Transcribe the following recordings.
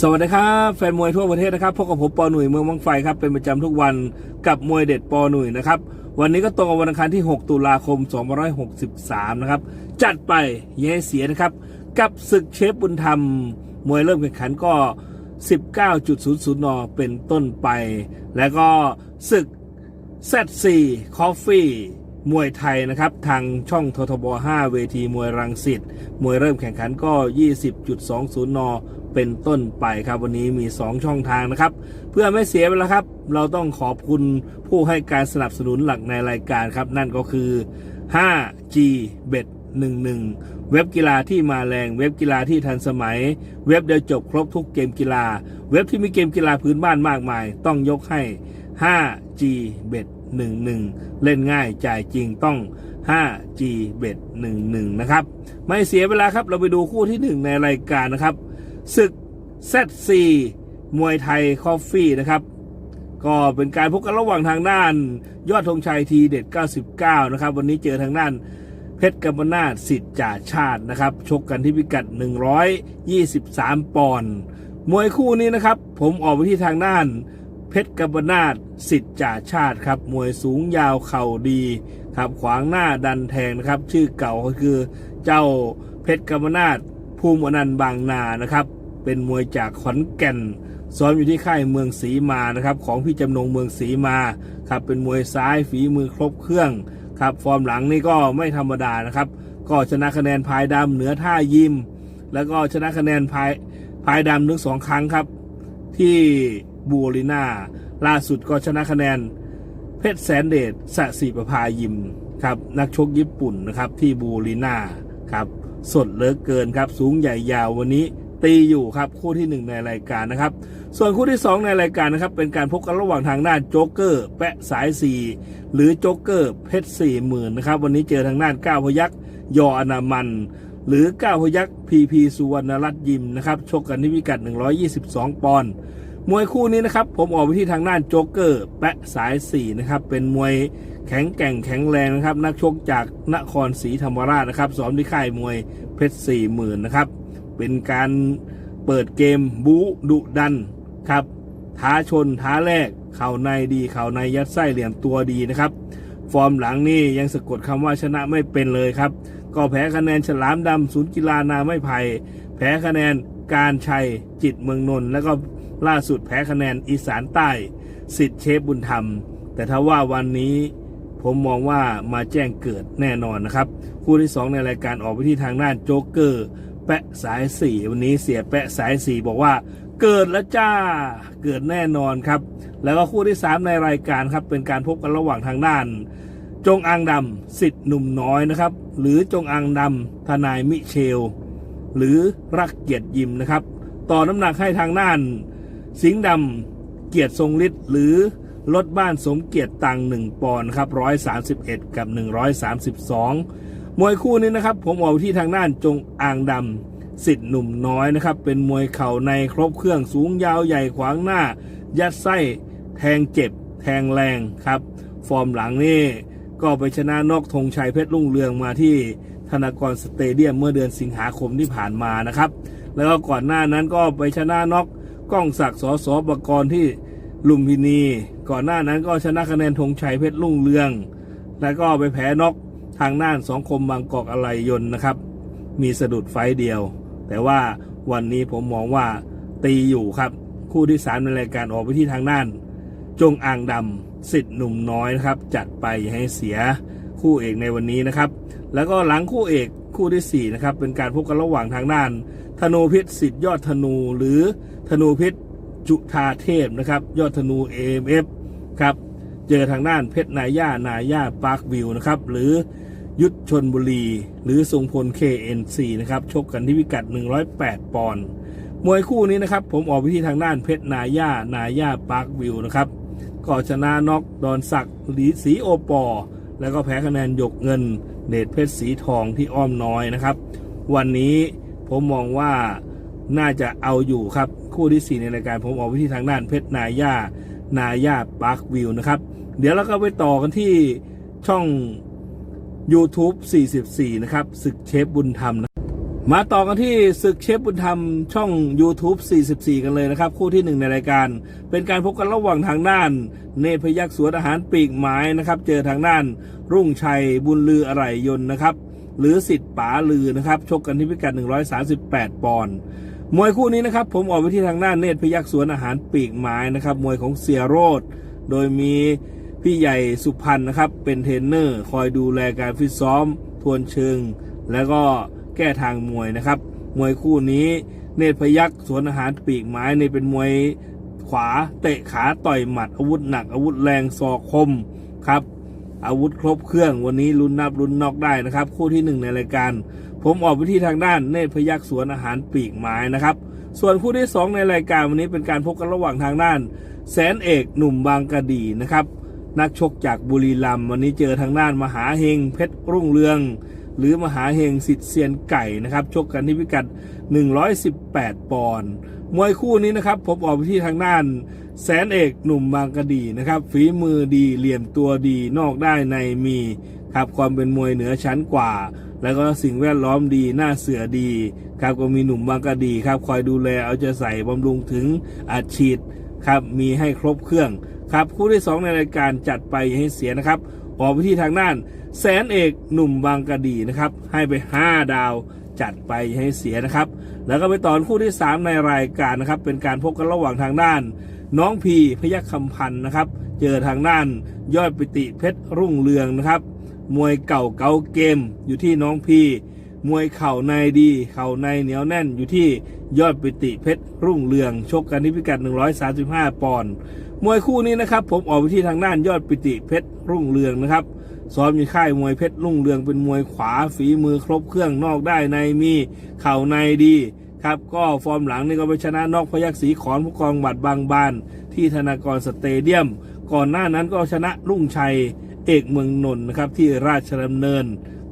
สวัสดีครับแฟนมวยทั่วประเทศนะครับพบกับผมปอหนุ่ยเมืองบางไฟครับเป็นประจำทุกวันกับมวยเด็ดปอหนุ่ยนะครับวันนี้ก็ตรงกับวันอังคารที่ 6 ตุลาคม 2563 นะครับจัดไปเย่เสียนะครับกับศึกเชฟบุญธรรม มวยเริ่มแข่งขันก็ 19.00 น เป็นต้นไป แล้วก็ศึก Z4 Coffee มวยไทยนะครับทางช่องททบ 5 เวทีมวยรังสิตมวยเริ่มแข่งขันก็ 20.20 น เป็นต้นไปครับ วันนี้มี 2 ช่องทางนะครับ เพื่อไม่เสียเวลาครับ เราต้องขอบคุณผู้ให้การสนับสนุนหลักในรายการครับ นั่นก็คือ 5G Bet 11 เว็บกีฬาที่มาแรง เว็บกีฬาที่ทันสมัย เว็บเดียวจบครบทุกเกมกีฬา เว็บที่มีเกมกีฬาพื้นบ้านมากมาย ต้องยกให้ 5G Bet 11 เล่นง่ายจ่ายจริงต้อง 5G Bet 11 นะครับ ไม่เสียเวลาครับเราไปดูคู่ที่ 1 ในรายการนะครับ ศึก Z4 มวยไทยคอฟฟี่นะครับ ก็เป็นการพบกันระหว่างทางด้าน ยอดธงชัยทีเด็ด 99 นะครับ วันนี้เจอทางด้านเพชรกำมนาดสิทธิ์จ่าชาตินะครับ ชกกันที่พิกัด 123 ปอนด์มวยคู่นี้นะครับ ผมออกไปที่ทางด้าน เพชรกำมนาดสิทธิ์จ่าชาติครับ มวยสูงยาวเข่าดีครับ ขวางหน้าดันแทงนะครับ ชื่อเก่าก็คือเจ้าเพชรกำมนาด ภูมิอนันต์บางนานะครับ เป็นมวยจากขอนแก่นซ้อมอยู่ที่ค่ายเมืองศรีมานะครับ ของพี่จำนงเมืองศรีมาครับเป็นมวยซ้ายฝีมือครบเครื่องครับฟอร์มหลังนี่ก็ไม่ธรรมดานะครับ ก็ชนะคะแนนพายดำเหนือท่ายิม แล้วก็ชนะคะแนนพายพายดำถึงสองครั้งครับ ที่บูริน่าล่าสุดก็ชนะคะแนน เพชรแสนเดชสสิประภายิมครับนักชกญี่ปุ่นนะครับที่บูริน่าครับ สดเหลือเกินครับ สูงใหญ่ยาววันนี้ตีอยู่ครับคู่ที่หนึ่งในรายการนะครับ ส่วนคู่ที่ 2 ในรายการนะครับเป็นการพบกันระหว่างทางด้านโจ๊กเกอร์แปะสายสีหรือโจ๊กเกอร์เพชรสี่หมื่นนะครับวันนี้เจอทางด้านก้าวพยักยออนามัน หรือก้าวพยักพีพีสุวรรณรัตน์ยิมนะครับชกกันที่พิกัด 122 ปอนด์มวยคู่นี้นะครับผมออกไปที่ทางด้านโจ๊กเกอร์แปะสายสี่นะครับเป็นมวย แข็งแกร่งแข็งแรงนะครับ นักชกจากนครศรีธรรมราชนะครับซ้อมที่ค่ายมวยเพชรสี่หมื่นนะครับ เป็นการเปิดเกมบู๊ดุดันครับท้าชนท้าแรกเข่าในดีเข่าในยัดไส้เหลี่ยมตัวดีนะครับ ฟอร์มหลังนี่ยังสะกดคำว่าชนะไม่เป็นเลยครับ ก็แพ้คะแนนฉลามดำศูนย์กีฬานาไม่ไผ่แพ้คะแนนการชัยจิตเมืองนนท์แล้วก็ล่าสุดแพ้คะแนนอีสานใต้ สิทธิ์เชฟบุญธรรม แต่ถ้าว่าวันนี้ ผมมองว่ามาแจ้งเกิดแน่นอนนะครับ คู่ที่ 2 ในรายการออกไปที่ทางด้านโจ๊กเกอร์แปะสายสีวันนี้เสียแปะสายสีบอกว่าเกิดแล้วจ้าเกิดแน่นอนครับ แล้วก็คู่ที่ 3 ในรายการครับเป็นการพบกันระหว่างทางด้าน จงอังดำสิทธิ์หนุ่มน้อยนะครับ หรือจงอังดำทนายมิเชล หรือรักเกียรติยิมนะครับ ต่อน้ำหนักให้ทางด้าน สิงห์ดำเกียรติทรงฤทธิ์หรือ รถบ้านสมเกียรติตังหนึ่งปอนด์ครับร้อยสากับ132มวยคู่นี้นะครับ ผมออกที่ทางด้านจงอ่างดำสิทธิ์หนุ่มน้อยนะครับ เป็นมวยเข่าในครบเครื่องสูงยาวใหญ่ขวางหน้า ยัดไส้ แทงเจ็บ แทงแรงครับ ฟอร์มหลังนี่ก็ไปชนะนอกธงชัยเพชรรุ่งเรืองมาที่ธนากรสเตเดียมเมื่อเดือนสิงหาคมที่ผ่านมานะครับ แล้วก็ก่อนหน้านั้นก็ไปชนะนอกก้องศักดิ์สอสอบกรที่ ลุมพินี ก่อนหน้านั้นก็ชนะคะแนนธงชัยเพชรรุ่งเรือง แล้วก็ไปแพ้นอกทางน่านสองคมบางกอกอะไรยนนะครับ มีสะดุดไฟเดียว แต่ว่าวันนี้ผมมองว่าตีอยู่ครับ คู่ที่สามในรายการออกไปที่ทางด้าน จงอ่างดำสิทธิ์หนุ่มน้อยนะครับ จัดไปให้เสียคู่เอกในวันนี้นะครับ แล้วก็หลังคู่เอกคู่ที่สี่นะครับ เป็นการพบกันระหว่างทางด้าน ธนูพิษสิทธิ์ยอดธนูหรือธนูพิษ จุธาเทพนะครับ ยอดธนู AMF ครับเจอทางด้านเพชรนาย่านาย่าปาร์ควิวนะครับ หรือยุทธชนบุรี หรือทรงพล KNC นะครับ ชกกันที่พิกัด 108 ปอนด์มวยคู่นี้นะครับ ผมออกไปที่ทางด้านเพชรนาย่านาย่าปาร์ควิวนะครับก็ชนะน็อกดอนศักดิ์หลีสีโอปอ แล้วก็แพ้คะแนนหยกเงิน เดชเพชรสีทองที่อ้อมน้อยนะครับ วันนี้ผมมองว่าน่าจะเอาอยู่ครับ คู่ที่ 4 ในรายการผมออกไปที่ทางด้านเพชรนาย่านาย่าปาร์ควิวนะครับ เดี๋ยวเราก็ไปต่อกันที่ช่อง YouTube 44 นะครับศึกเชฟบุญธรรมนะมาต่อกันที่ศึกเชฟบุญธรรมช่อง YouTube 44 กันเลยนะครับ คู่ที่หนึ่งในรายการ เป็นการพบกันระหว่างทางด้าน เนตรพยักษ์สวนอาหารปีกไม้นะครับ เจอทางด้าน รุ่งชัยบุญลืออะไรยนนะครับ หรือสิทธิ์ป๋าลือนะครับ ชกกันที่พิกัด 138 ปอนด์ มวยคู่นี้นะครับ ผมออกไปที่ทางด้านเนตรพยักษ์สวนอาหารปีกไม้นะครับ มวยของเสียโรดโดยมีพี่ใหญ่สุพรรณนะครับ เป็นเทรนเนอร์ คอยดูแลการฟิตซ้อม ทวนเชิง แล้วก็แก้ทางมวยนะครับ มวยคู่นี้เนตรพยักษ์สวนอาหารปีกไม้เนี่เป็นมวยขวาเตะขาต่อยหมัดอาวุธหนักอาวุธแรงศอกคมครับ อาวุธครบเครื่องวันนี้ลุ้นนับลุ้นนอกได้นะครับ คู่ที่หนึ่งในรายการ ผมออกไปที่ทางด้านเนตรพยักษ์สวนอาหารปีกไม้นะครับ ส่วนคู่ที่สองในรายการวันนี้เป็นการพบกันระหว่างทางด้าน แสนเอกหนุ่มบางกะดีนะครับ นักชกจากบุรีรัมย์วันนี้เจอทางด้านมหาเฮงเพชรรุ่งเรือง หรือมหาเฮงสิทธิ์เซียนไก่นะครับชกกันที่พิกัด 118 ปอนด์มวยคู่นี้นะครับผมออกไปที่ทางด้านแสนเอกหนุ่มบางกะดีนะครับฝีมือดีเหลี่ยมตัวดีนอกได้ในมีครับความเป็นมวยเหนือชั้นกว่า แล้วก็สิ่งแวดล้อมดีหน้าเสือดีครับก็มีหนุ่มบางกะดีครับคอยดูแลเอาใจใส่บำรุงถึงอัดฉีดครับมีให้ครบเครื่องครับคู่ที่ 2 ในรายการจัดไปอย่าให้เสียนะครับ ออกไปที่ทางด้าน แสนเอกหนุ่มบางกะดีนะครับ ให้ไป 5 ดาวจัดไปให้เสียนะครับ แล้วก็ไปต่อคู่ที่ 3 ในรายการนะครับ เป็นการพบกันระหว่างทางด้าน น้องพีพยัคฆ์คำพันธ์นะครับ เจอทางด้านยอดปิติเพชรรุ่งเรืองนะครับ มวยเก่าเก่าเกมอยู่ที่น้องพีมวยเข่าในดี เข่าในเหนียวแน่นอยู่ที่ยอดปิติเพชรรุ่งเรือง ชกกันที่พิกัด 135 ปอนด์ มวยคู่นี้นะครับ ผมออกไปที่ทางด้านยอดปิติเพชรรุ่งเรืองนะครับซ้อมอยู่ค่ายมวยเพชรรุ่งเรืองเป็นมวยขวาฝีมือครบเครื่องนอกได้ในมีเข่าในดีครับก็ฟอร์มหลังนี่ก็ไปชนะนอกพยักษีขอนผู้กองบัตรบางบาน ที่ธนากรสเตเดียม ก่อนหน้านั้นก็ชนะรุ่งชัยเอกเมืองนนท์นะครับที่ราชดำเนิน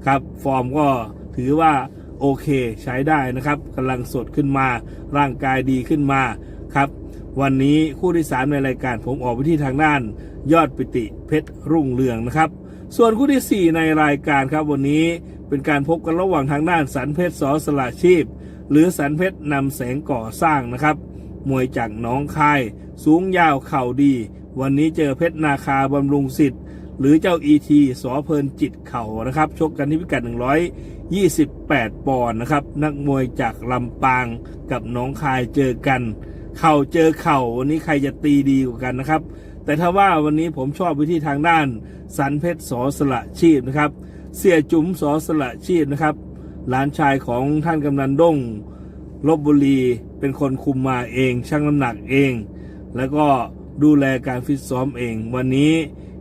ครับฟอร์มก็ถือว่าโอเคใช้ได้นะครับกำลังสดขึ้นมาร่างกายดีขึ้นมาครับ วันนี้คู่ที่ 3 ในรายการผมออกไปที่ทางด้าน ยอดปิติเพชรรุ่งเรืองนะครับ ส่วนคู่ที่ 4 ในรายการครับวันนี้เป็นการพบกันระหว่างทางด้านสันเพชรสอสละชีพ หรือสันเพชรนำแสงก่อสร้างนะครับ มวยจากน้องคาย สูงยาวเข่าดี วันนี้เจอเพชรนาคาบำรุงสิทธิ์หรือเจ้าอีทีสอเพลินจิตเข่านะครับ ชกกันที่พิกัด 128 ปอนด์นะครับ นักมวยจากลำปางกับน้องคายเจอกัน เข่าเจอเข่าวันนี้ใครจะตีดีกว่ากันนะครับ แต่ถ้าว่าวันนี้ผมชอบไปที่ทางด้านสันเพชรสอสละชีพนะครับ เสียจุ๋มสอสละชีพนะครับ หลานชายของท่านกำนันด้งลบบุรีเป็นคนคุมมาเองชั่งน้ำหนักเอง แล้วก็ดูแลการฟิตซ้อมเอง วันนี้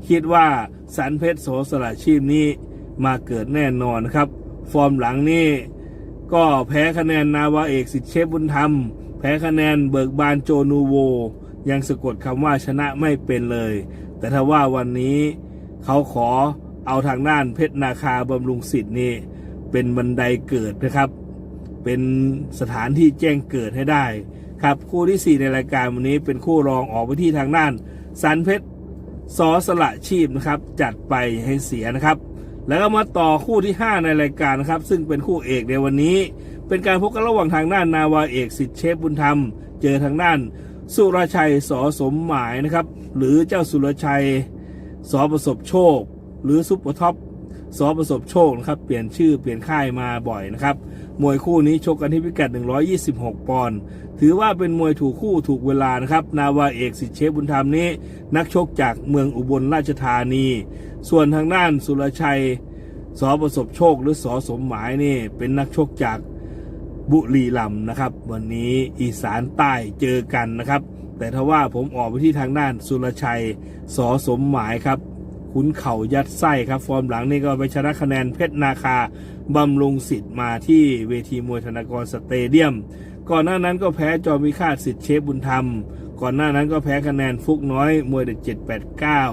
คิดว่าสันเพชรโสสละชีพนี้มาเกิดแน่นอนนะครับ ฟอร์มหลังนี่ก็แพ้คะแนนนาวาเอกสิทธิเชฟบุญธรรม แพ้คะแนนเบิกบานโจนูโว ยังสะกดคำว่าชนะไม่เป็นเลย แต่ถ้าว่าวันนี้เขาขอเอาทางด้านเพชรนาคาบำรุงสิทธิ์นี่เป็นบันไดเกิดนะครับ เป็นสถานที่แจ้งเกิดให้ได้ ครับคู่ที่ 4 ในรายการวันนี้เป็นคู่รองออกไปที่ทางด้านสันเพชรสอสละชีพนะครับ จัดไปให้เสียนะครับ แล้วก็มาต่อคู่ที่ 5 ในรายการนะครับ ซึ่งเป็นคู่เอกในวันนี้ เป็นการพบกันระหว่างทางด้านนาวาเอกสิทธิเชฟบุญธรรม เจอทางด้านสุรชัยสอสมหมายนะครับ หรือเจ้าสุรชัยสอประสบโชค หรือซุปเปอร์ท็อปสอประสบโชคนะครับ เปลี่ยนชื่อเปลี่ยนค่ายมาบ่อยนะครับ มวยคู่นี้ชกกันที่พิกัด 126 ปอนด์ ถือว่าเป็นมวยถูกคู่ถูกเวลานะครับ นาวาเอกสิทธิเชฟบุญธรรมนี้ นักชกจากเมืองอุบลราชธานี ส่วนทางด้านสุรชัยสอประสบโชคหรือสอสมหมายนี่เป็นนักชกจาก บุรีรัมย์นะครับ วันนี้อีสานใต้เจอกันนะครับ แต่ถ้าว่าผมออกไปที่ทางด้านสุรชัยสอสมหมายครับขุนเข่ายัดไส้ครับ ฟอร์มหลังนี่ก็ไปชนะคะแนนเพชรนาคาบำรุงสิทธิ์มาที่เวทีมวยธนากรสเตเดียม ก่อนหน้านั้นก็แพ้จอมิคาดสิทธิ์เชฟบุญธรรม ก่อนหน้านั้นก็แพ้คะแนนฟุกน้อยมวยเด็ดเจ็ดแปดเก้า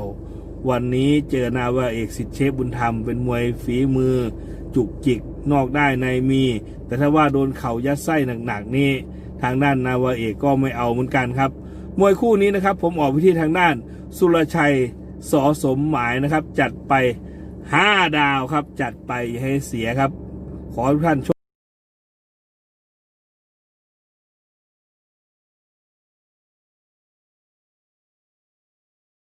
วันนี้เจอนาวาเอกสิทธิเชฟบุญธรรมเป็นมวยฝีมือจุกจิก นอกได้ในมี แต่ถ้าว่าโดนเข่ายัดไส้หนักๆนี่ทางด้านนาวาเอกก็ไม่เอาเหมือนกันครับ มวยคู่นี้นะครับ ผมออกไปที่ทางด้าน สุรชัยสอสมหมายนะครับ จัดไป 5 ดาวครับ จัดไปให้เสียครับ ขอทุกท่าน